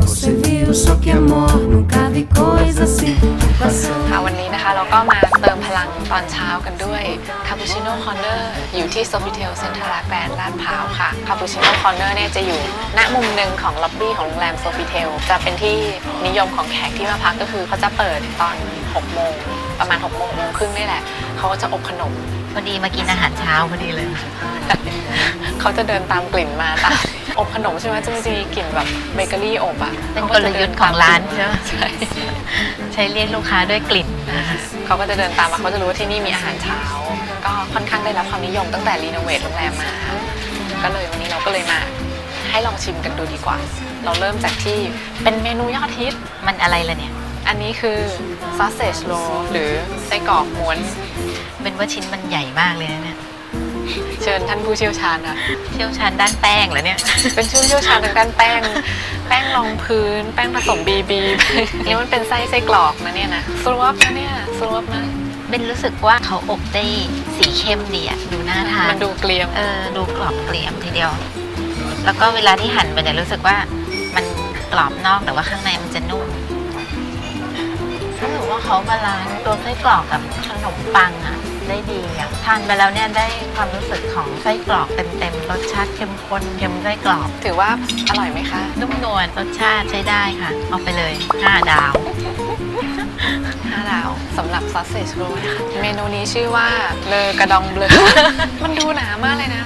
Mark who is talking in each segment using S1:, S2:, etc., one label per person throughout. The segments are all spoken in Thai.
S1: Você viu só que amor nunca vi coisa assim. Passou.
S2: ค่ะวันนี้นะคะเราก็มาเติมพลังตอนเช้ากันด้วยคาปูชิโน่คอร์เนอร์อยู่ที่โซฟิเทลเซ็นทรัลแกรนด์ลาดพร้าวค่ะคาปูชิโน่คอร์เนอร์เนี่ยจะอยู่ณมุมหนึ่งของล็อบบี้ของโรงแรมโซฟิเทลจะเป็นที่นิยมของแขกที่มาพักก็คือเขาจะเปิดตอน 6 โมง ประมาณ6โมงโมงครึ่งนี่แหละ เขาก็จะอบขนม
S3: พอดีมากินอาหารเช้าพอดีเลย
S2: เขาจะเดินตามกลิ่นมาตามอบขนมใช่ไหมจะมีกลิ่นแบบเบเกอรี่อบอะ
S3: เป็นกลยุทธ์ของร้านใช่ไหม
S2: ใช่
S3: ใช้เรียกลูกค้าด้วยกลิ่นนะคะ
S2: เขาก็จะเดินตามมาเขาจะรู้ว่าที่นี่มีอาหารเช้า ก็ค่อนข้างได้รับความนิยมตั้งแต่รีโนเวทโรงแรมมา ก็เลยวันนี้เราก็เลยมาให้ลองชิมกันดูดีกว่า เราเริ่มจากที่เป็นเมนูยอดฮิต
S3: มันอะไรล่ะเนี่ย
S2: อันนี้คือ sausage roll หรือไส้กรอกม้วน
S3: เป็นว่าชิ้นมันใหญ่มากเลยนะเนี่ย
S2: เชิญท่านผู้เชี่ยวชาญค่ะ
S3: เชี่ยวชาญด้านแป้งเหรอเนี่ย
S2: เป็นผู้เชี่ยวชาญทางด้านแป้ง แป้งรองพื้น แป้งผสมบีบีนี่มันเป็นไส้ไส้กรอกนะเนี่ยนะสวบนะเนี่ยสวบนะ
S3: เป็นรู้สึกว่าเขาอบได้สีเข้มดีอะดูน่าทาน
S2: มันดูเกลียม
S3: เออ ดูกรอบเกลี่ยมทีเดียว แล้วก็เวลาที่หั่นไปเนี่ยรู้สึกว่ามันกรอบนอกแต่ว่าข้างในมันจะนุ่ม รู้สึกว่าเขาบาลานซ์ตัวไส้กรอกกับขนมปังอะได้ดีอะทานไปแล้วเนี่ยได้ความรู้สึกของไส้กรอกเต็มๆรสชาติเข้มข้นเค็มไส้กรอก
S2: ถือว่าอร่อยไหมคะ
S3: นุ่มนวลรสชาติใช้ได้ค่ะ เอาไปเลย 5 ดาว
S2: 5 ดาวสำหรับ sausage roll นะคะเมนูนี้ชื่อว่าเลอกระดองเบลอ มันดูหนามากเลยนะ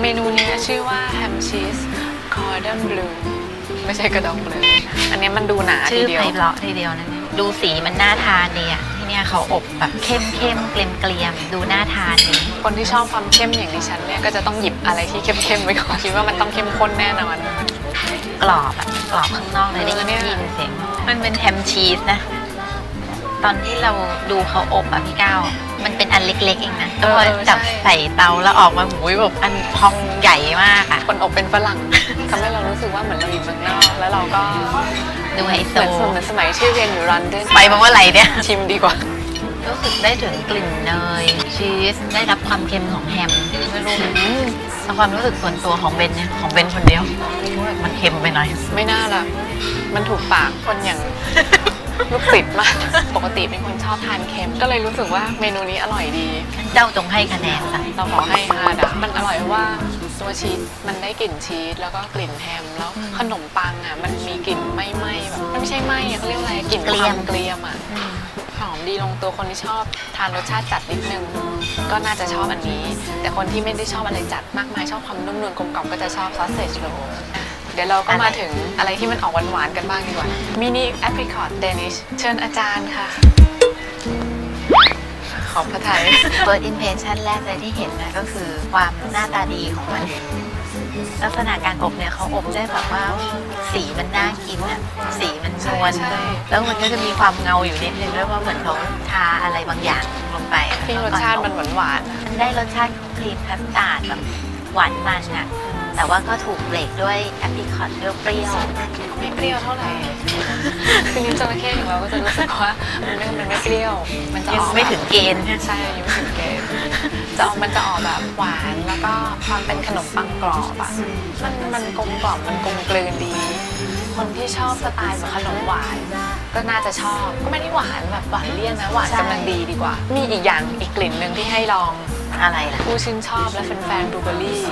S2: เมนูนี้ชื่อว่า ham cheese cordon bleu ไม่ใช่กระดองเบลออันนี้มันดูหนา
S3: ชื่
S2: ที
S3: อ
S2: เดีย
S3: ไพ
S2: ว
S3: เราะทีเดียวนะเนี่ย ดูสีมันน่าทานดีอะที่เนี่ยเขาอบแบบเข้มเข้มๆเกลียมเกลียมๆดูน่าทานดี
S2: คนที่ชอบความเข้มอย่างดิฉันเนี่ยก็จะต้องหยิบอะไรที่เข้มๆไว้ก่อนคิดว่ามันต้องเข้มข้นแน่นอน
S3: กรอบอะกรอบข้างนอกเลยได้
S2: เออเนี่ย
S3: ยินเสียงมันเป็นแฮมชีสนะ ตอนที่เราดูเขาอบอะพี่ก้าวมันเป็นอันเล็กๆเองนะแต่พอจับใส่เตาแล้วออกมาหุยแบบอันพองใหญ่มากอะ
S2: คนอบเป็นฝรั่ง ทำให้เรารู้สึกว่าเหมือนเราอยู่เมืองนอกแล้วเราก็
S3: ดูไฮโซ
S2: เหมือนสมัยที่เรียนอยู่ลอนดอน
S3: ไปมาเมื่อไหร่เนี่ย
S2: ชิมดีกว่า
S3: รู้สึกได้ถึงกลิ่นเนยชีสได้รับความเค็มของแฮมไม่รู้แต่ความรู้สึกส่วนตัวของเบนเนี่ยของเบนคนเดียว มันเค็มไปหน่อย
S2: ไม่น่าละมันถูกปากคนอย่าง ลูกศิษย์มาก ปกติเป็นคนชอบทานเค็ม ก็เลยรู้สึกว่าเมนูนี้อร่อยดี
S3: เจ้าจงให้คะแนนซะ
S2: เราขอให้ฮาดะมันอร่อยเพราะว่าตัวชีสมันได้กลิ่นชีสแล้วก็กลิ่นแฮมแล้วขนมปังอะมันมีกลิ่นไม่ไหม้แบบมันไม่ใช่ไหม้อะเขาเรียกว่าอะไรกลิ่นความเกลียมอะหอมดีลงตัวคนที่ชอบทานรสชาติจัดนิดนึง ก็น่าจะชอบอันนี้ แต่คนที่ไม่ได้ชอบอะไรจัดมากมายชอบความนุ่มนวลกลมกล่อมก็จะชอบซอสเซจโร เดี๋ยวเราก็มาถึงอะไรที่มันออกหวานๆกันบ้างดีกว่ามินิแอปริคอตเดนิชเชิญอาจารย์ค่ะ ขอบพระทัย
S3: เปิดอินเพนชันแรกเลยที่เห็นนะก็คือความหน้าตาดีของมัน ลักษณะการอบเนี่ยเขาอบได้แบบว่าสีมันน่ากินอะสีมันนวล
S2: ใช่ใช่
S3: แล้วมันก็จะมีความเงาอยู่นิดนึงแล้วว่าเหมือนเขาทาอะไรบางอย่างลงไปอะ
S2: ที่รสชาติมันหวานๆอะ
S3: มันได้รสชาติของครีมคัสตาร์ดแบบหวานมันอะ แต่ว่าก็ถูกเบรกด้วยแอปริคอตเปรี้ยวๆ
S2: ไม่เปรี้ยวเท่าไหร่คือนิ้มจระเข้ของเราก็จะรู้สึกว่ามันไม่มันไม่เปรี้ยว มันจะอ
S3: ยัง
S2: อก
S3: ไม่ถึงเกณฑ์
S2: ใช่ยังไม่ถึงเกณฑ์จะออกมันจะออกแบบหวานแล้วก็ความเป็นขนมปังกรอบอะมันมันกลมกล่อมมันกลมกลืนดี คนที่ชอบสไตล์แบบขนมหวาน ก็น่าจะชอบ ก็ไม่ได้หวานแบบหวานเลี่ยนนะหวาน
S3: ใช่
S2: กำลังดีดีกว่า มีอีกอย่างอีกกลิ่นหนึ่งที่ให้ลอง
S3: อะไรล่ะ
S2: ผู้ชื่นชอบและแฟนๆบลูเบอร์รี่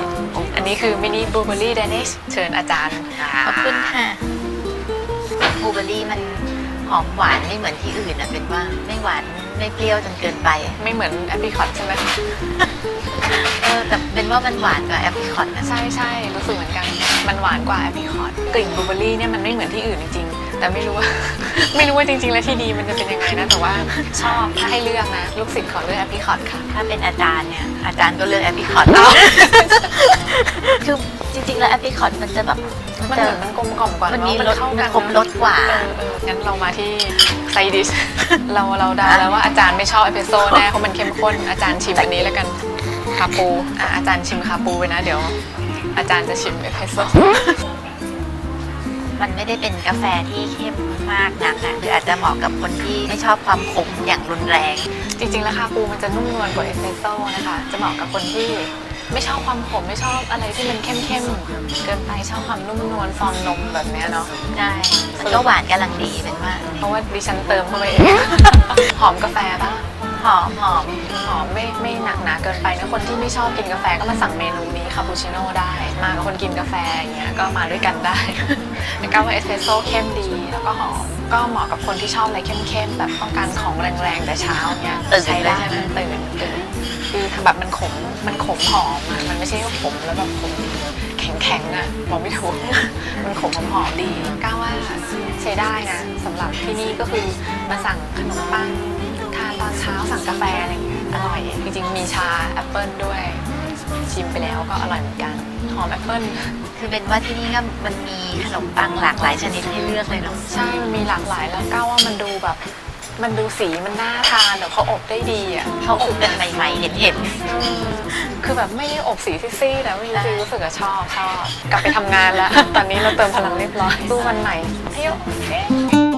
S2: อันนี้คือมินิบลูเบอร์รี่เดนิชเชิญอาจารย์
S3: ขอบคุณค่ะบลูเบอร์รี่มันหอมหวานไม่เหมือนที่อื่นนะเป็นว่าไม่หวานไม่เปรี้ยวจนเกินไป
S2: ไม่เหมือนแอปริคอตใช่ไหม
S3: เออแต่เป็นว่ามันหวานกว่าแอปริคอตนะ
S2: ใช่ใช่รู้สึกเหมือนกัน มันหวานกว่าแอปริคอตกลิ่นบลูเบอร์รี่เนี่ยมันไม่เหมือนที่อื่นจริงๆ แต่ไม่รู้ว่า ไม่รู้ว่าจริง ๆ แล้วที่ดีมันจะเป็นยังไงนะ แต่ว่าชอบถ้าให้เลือกนะ ลูกศิษย์ขอเลือกแอปริคอตค่ะ
S3: ถ้าเป็นอาจารย์เนี่ย อาจารย์ก็เลือกแอปริคอต
S2: เอา
S3: คือจริงๆ แล้วแอปริคอตมันจะแบบ
S2: มัน
S3: จะ
S2: เหมือนมันกลมกล่อมกว่า
S3: มันมี
S2: เอะ
S3: รส
S2: เข้ากัน
S3: ครบรสกว่า
S2: เออเอองั้นเรามาที่ไซดิชเราเราเดาแล้วว่าอาจารย์ไม่ชอบเอสเปรสโซ่แน่เพราะมันเข้มข้นอาจารย์ชิมอันนี้แล้วกันคาปูอะอาจารย์ชิมคาปูไปนะเดี๋ยว อาจารย์จะชิมเอสเปรสโซ่
S3: มันไม่ได้เป็นกาแฟที่เข้มมมากนักอะคืออาจจะเหมาะกับคนที่ไม่ชอบความขมอย่างรุนแรง
S2: จริงๆแล้วคาปูมันจะนุ่มนวลกว่าเอสเปรสโซ่นะคะ จะเหมาะกับคนที่ไม่ชอบความขมไม่ชอบอะไรที่มันเข้มๆเกินไปชอบความนุ่มนวลฟองนมแบบเนี้ยเนาะ
S3: ใช่มันก็หวานกำลังดีเป็นว่า
S2: เพราะว่าดิฉันเติมเข้าไปเองหอมกาแฟปะ
S3: หอมหอม
S2: หอมไม่ไม่หนักหนาเกินไปนะคนที่ไม่ชอบกินกาแฟก็มาสั่งเมนูนี้คาปูชิโน่ได้ มากับคนกินกาแฟอย่างเงี้ยก็มาด้วยกันได้แล้วก็ว่าเอสเปรสโซ่เข้มดีแล้วก็หอมก็เหมาะกับคนที่ชอบอะไรเข้มๆแบบต้องการของแรงๆแต่เช้าเนี้ยใช้ได้นะตื่นตื่นคือทำแบบมันขมมันขมหอมอะมันไม่ใช่ว่าขมแล้วแบบขมแข็งๆอะบอกไม่ถูกมันขมหอมๆดีก้าวว่าใช้ได้นะสำหรับที่นี่ก็คือมาสั่งขนมปังทานต อนเช้าสั่งกาแฟอะไรอย่างเงี้ยอร่อย จริงๆ มีชาแอปเปิลด้วย ชิมไปแล้วก็อร่อยเหมือนกัน หอมแอปเปิล
S3: คือเป็นว่าที่นี่ก็มันมีขนมปังหลากหลายชนิดให้เลือกเลยเนาะ
S2: ใช่ มันมีหลากหลายแล้วก้าวว่ามันดูแบบ มันดูสีมันน่าทานเดี๋ยวเขาอบได้ดีอะ
S3: เขาอบกันใหม่ๆเห็น
S2: อืมคือแบบไม่ได้อบสีซีดๆนะไม่รู้สิรู้สึกว่าชอบชอบ กลับไปทำงานแล้ว ตอนนี้เราเติมพลังเรียบร้อยสู้วันใหม่เที่ยวเอ๊ะ